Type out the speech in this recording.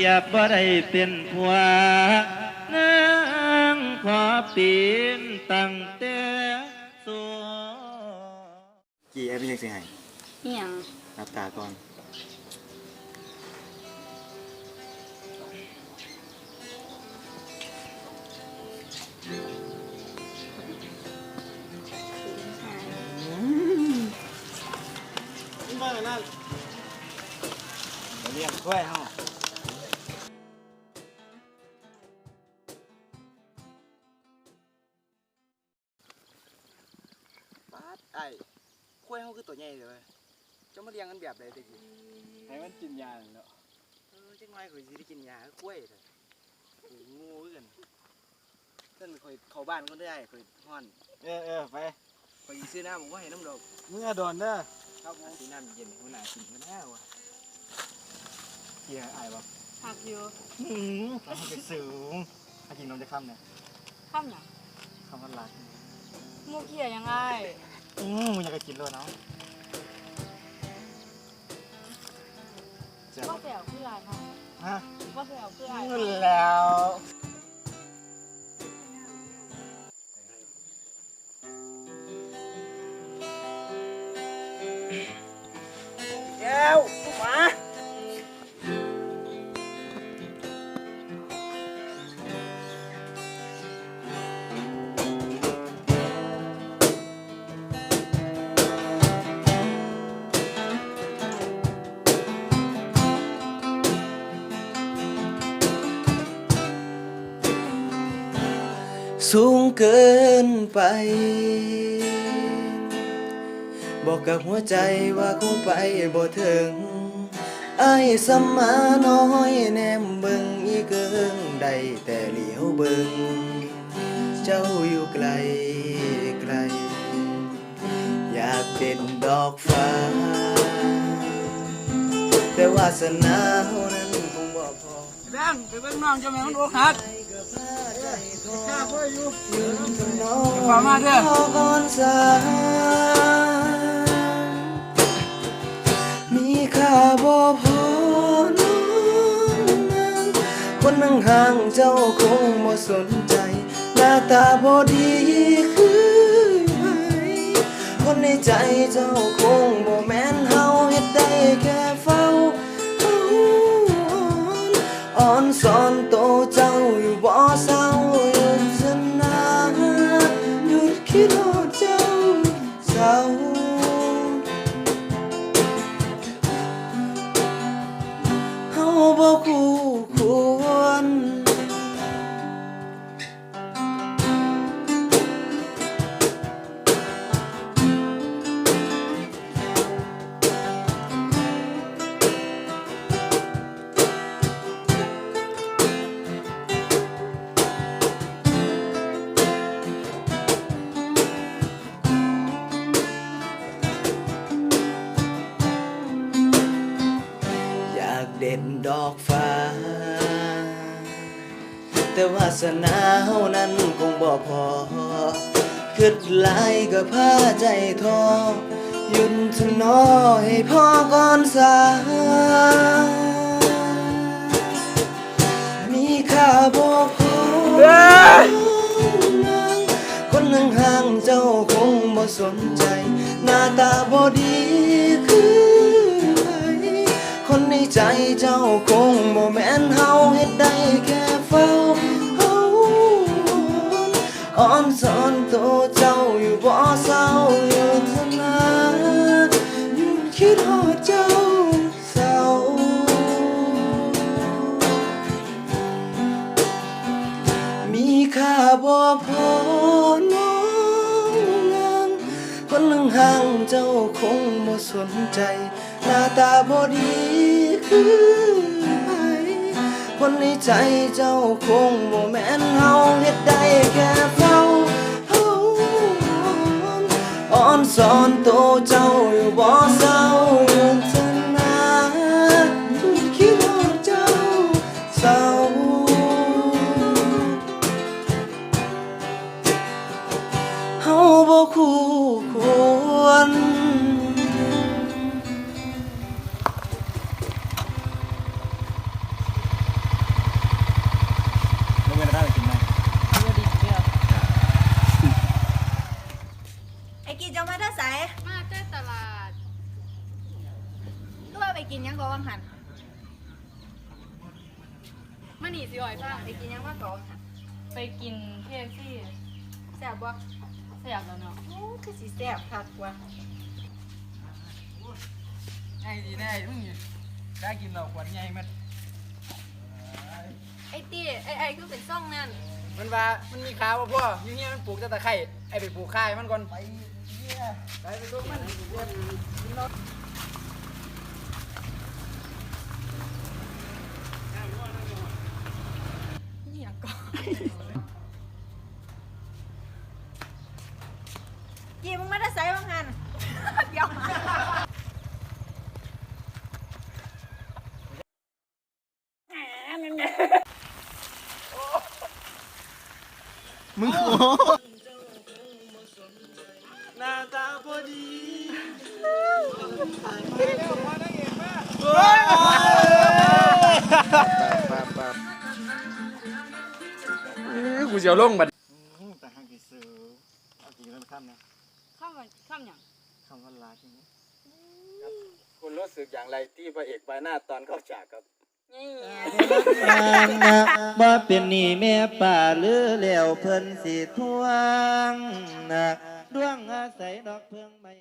รียบบ่ได้เป็นผัวนางขอปีนตั้งแต่สัวกี่ไอ้พี่ยังสิให้เหี่ยงรับตาก่อนมานั่นเรียกถ้วยเฮา ไอ้กล้วยเฮาคือตัวใหญ่เลยเว้ยเจะมาเลี้ยงกันแบบใดตะกี้ให้มันกินยาเนาะเออจังไรข่อยสิได้กินหญ้ากล้วยเถอะโอ้โงูคือกันเพิ่นข่อยเข้าบ้านก็ได้ข่อยฮ้อนเออเออไปข่อยสิซื้อน้ำผมว่าให้น้ำดอกมึงอย่าโดนเด้อครับผมสีน้ำเย็นหัวหน้ากินหัวหน้าวะเกี่ยไอ้บ่หักอยู่อืมต้องไปสูงถ้ากินนมจะค่ำเนี่ยข้ามหยังคำว่ารัก มุกเหี่ยยังไง อืมมึงอยากจะกินเลยเนาะเจ้าว่าแซวคืออะไรคะฮะว่าแซวคืออะไรมึงแล้ว สูงเกินไป บอกกับหัวใจว่าคงไปบ่ถึงไอ้สมมาน้อยแนมเบิงอีเกิงได้แต่เหลียวเบิงเจ้าอยู่ไกลไกล อยากเป็นดอกฟ้า แต่วาสนาเฮานั้นคงบ่พอแบงไปเบิ่งน้องเจ้าแม่มันอกหัก ฝามาเด้อขก่อนสามีค่าบ่พอน้องนั้นคนนั่งห่างเจ้าคงบ่สนใจ หน้าตาบ่ดีคือไผคนในใจเจ้าคงบ่แม่ เด่นดอกฟ้า แต่วาสนาเฮานั้นคงบ่พอคิดหลายก็พาใจท้อหยุดทนอให้พ่อก่อนสามีค่าบ่พอคนห่งห่างเจ้าคงบ่สนใจ หน้าตาบ่ดี ในใจเจ้าคงบ่แม่นเฮาเฮ็ดได้แค่เฝ้าเฮาอ่อนสอนตัวเจ้าอยู่บ่เศร้าอยู่ทนาหยุดคิดฮอดเจ้า คนหนึ่งห่างเจ้าคงบ่สนใจ หน้าตาบ่ดีคือไผคนในใจเจ้าคงบ่แม่นเฮาเฮ็ดได้แค่เฝ้าเฮาอ่อนสอนโตเจ้าอยู่บ่เศร้าอยู่ทนาคิดฮอดเจ้าเศร้าเฮาบ่คู่ งหันมาหนีสิอ่อยฟังไปกินยังว่าก่อนค่ะไปกินเคฟซี่แซ่บบ่แซ่บแล้วเนาะโอ้คือสิแซ่บคักว่ะไอ้ดีแน่มึงได้กินเราขวดใหญ่มันไอ้ตี้ไอ้ไอ้คือเป็นซ่องนั่นมันว่ามันมีขาวบ่พ่ออยู่เนี่ยมันปลูกแต่ตะไคร้ไอ้ไปปลูกค่ายมันก่อนไปเนี่ยไปไปลูกมัน นี่หยังก่อน กี่มึงมาได้ใส่บ้างหันเดี๋ยวมึงโอ้หน้าตาพอดีกูจะลงบัดแต่หักกี่ซื้อเอากี่เริ่มข้ามนะ ข้ามวันข้ามหยังคำว่าลาใช่ไหมคุณรู้สึกอย่างไรที่พระเอกปลายหน้าตอนเข้าฉากครับนางนะบ่เป็นหนี่แม่ป่าหรือแล้วเพิ่นสิทวงนะดวงอาศัยดอกเพิ่งไม่